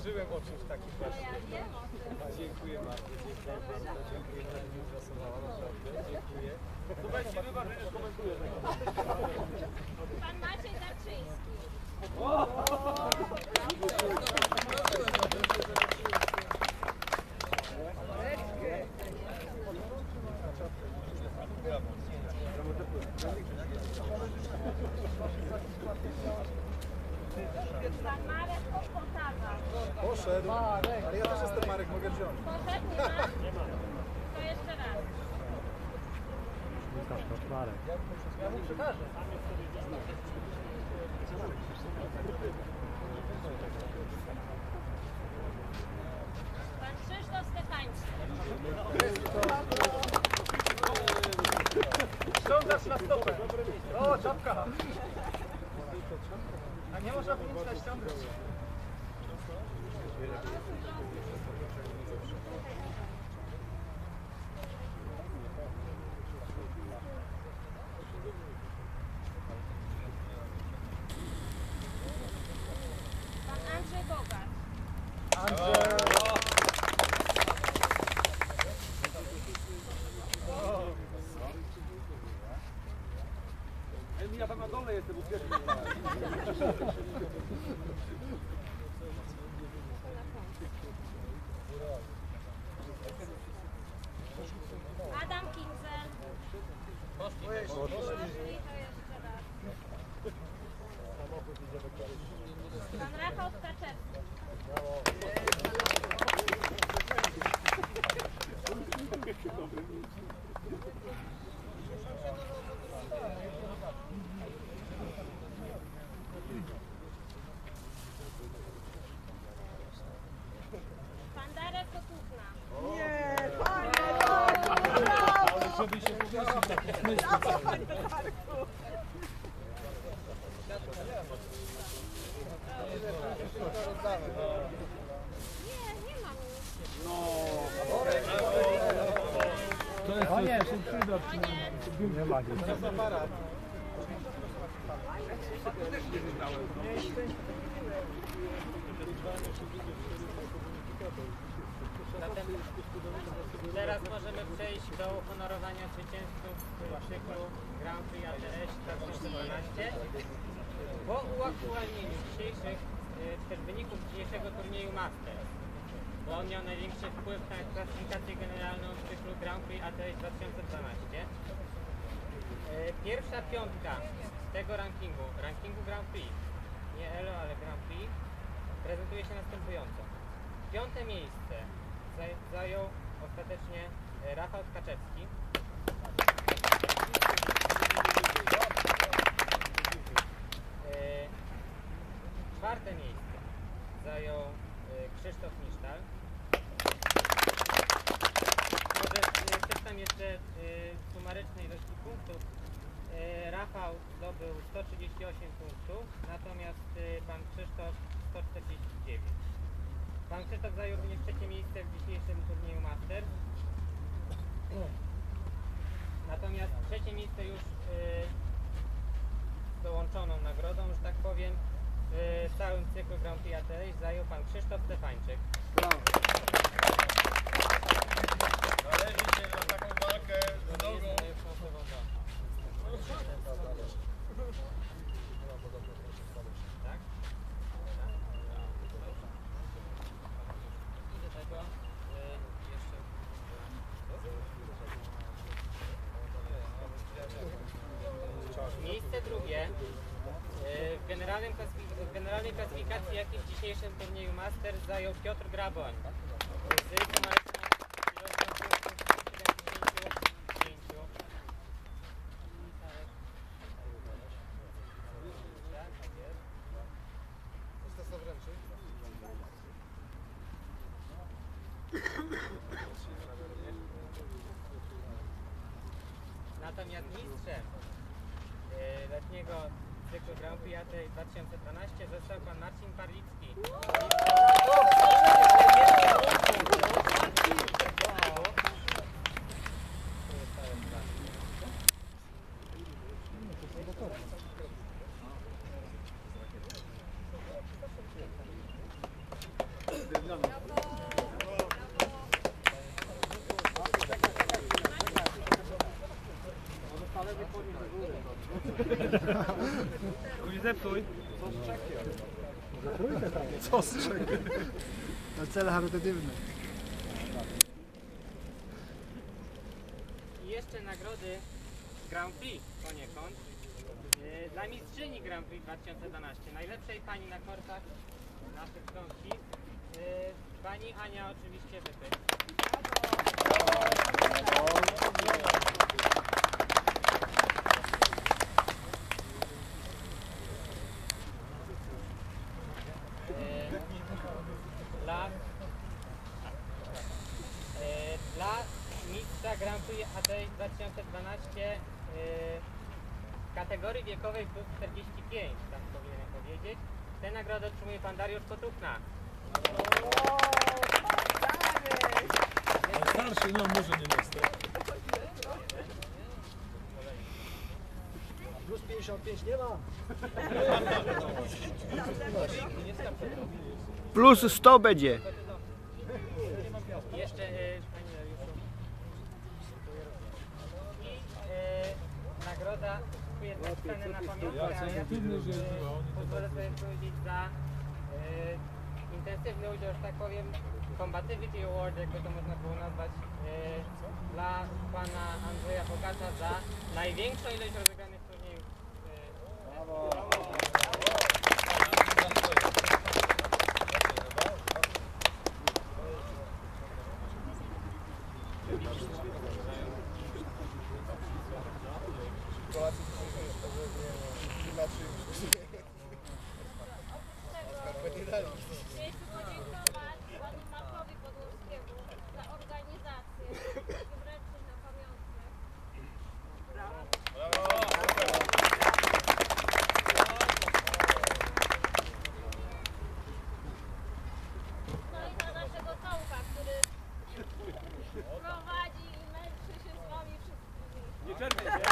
marzyłem o czymś takim właśnie. Dziękuję bardzo, dziękuję bardzo, dziękuję, że mnie głosowała, naprawdę, dziękuję. Słuchajcie, wybacz, że nie komentuję tego. Pan Maciej Darczyński. Pan Marek Opotawa. Poszedł, ale ja też jestem Marek, mogę wziąć. Poszedł? Nie ma? To jeszcze raz. Ja mu przekażę. Pan Krzysztof Stefańczyk. Ściągasz na stopę. O, czapka. A nie można. Pan Andrzej Bogacz. Ja tam na dole jestem, bo pierwszy. Adam Kinzel. Pan Rafał Staczewski. Pan Darek Kotówna. Nie, nie mam nic. Zatem teraz możemy przejść do uhonorowania zwycięzców cyklu Grand Prix ATS 2012. Po uaktualnieniu dzisiejszych, y, też wyników dzisiejszego turnieju Masters, bo on miał największy wpływ na klasyfikację generalną cyklu Grand Prix ATS 2012. Y, Pierwsza piątka z tego rankingu, rankingu Grand Prix, nie ELO, ale Grand Prix, prezentuje się następująco. Piąte miejsce zaj- zajął ostatecznie e, Rafał Tkaczewski. E, Czwarte miejsce zajął e, Krzysztof Nisztal. Może e, przeczytam jeszcze e, sumaryczne ilości punktów. E, Rafał zdobył 138 punktów, natomiast e, pan Krzysztof 149. Pan Krzysztof zajął również trzecie miejsce w dzisiejszym turnieju Masters. Natomiast trzecie miejsce już y, z dołączoną nagrodą, że tak powiem, w całym cyklu Grand Prix zajął pan Krzysztof Stefańczyk. Należy się na taką walkę z To jest najlepszą osobą do. Tak? I do tego y, jeszcze Miejsce drugie y, w, generalnym w generalnej klasyfikacji, jak i w dzisiejszym turnieju Masters zajął Piotr Graboń z sumaryczną ilością punktów 75. Jest. Jest to wręczy? Natomiast mistrzem e, letniego cyklu Grand Prix ATI 2012 został pan Marcin Parlicki. Nie zepsuj. Co z czego? Na cele charytatywne. I jeszcze nagrody Grand Prix poniekąd. Yy, Dla mistrzyni Grand Prix 2012, najlepszej pani na kortach naszych krążki, yy, pani Ania oczywiście Wypy. Dla E, Dla mistrza Grand Prix AT 2012 e, kategorii wiekowej plus 45, tak powinienem powiedzieć. Tę nagrodę otrzymuje pan Dariusz Kotuchna. Starszy, no może nie ma Plus 55 nie ma. Plus 100 będzie. Jeszcze e, e, nagroda napisane na pamiątkę, ale ja pozwolę sobie powiedzieć za e, intensywny udział, że tak powiem, Combativity Award, jakby to można było nazwać, e, dla pana Andrzeja Bogacza za największą ilość rozegranych turniejów. Prowadzi i męczy się z wami wszystkimi. Nie czerpię.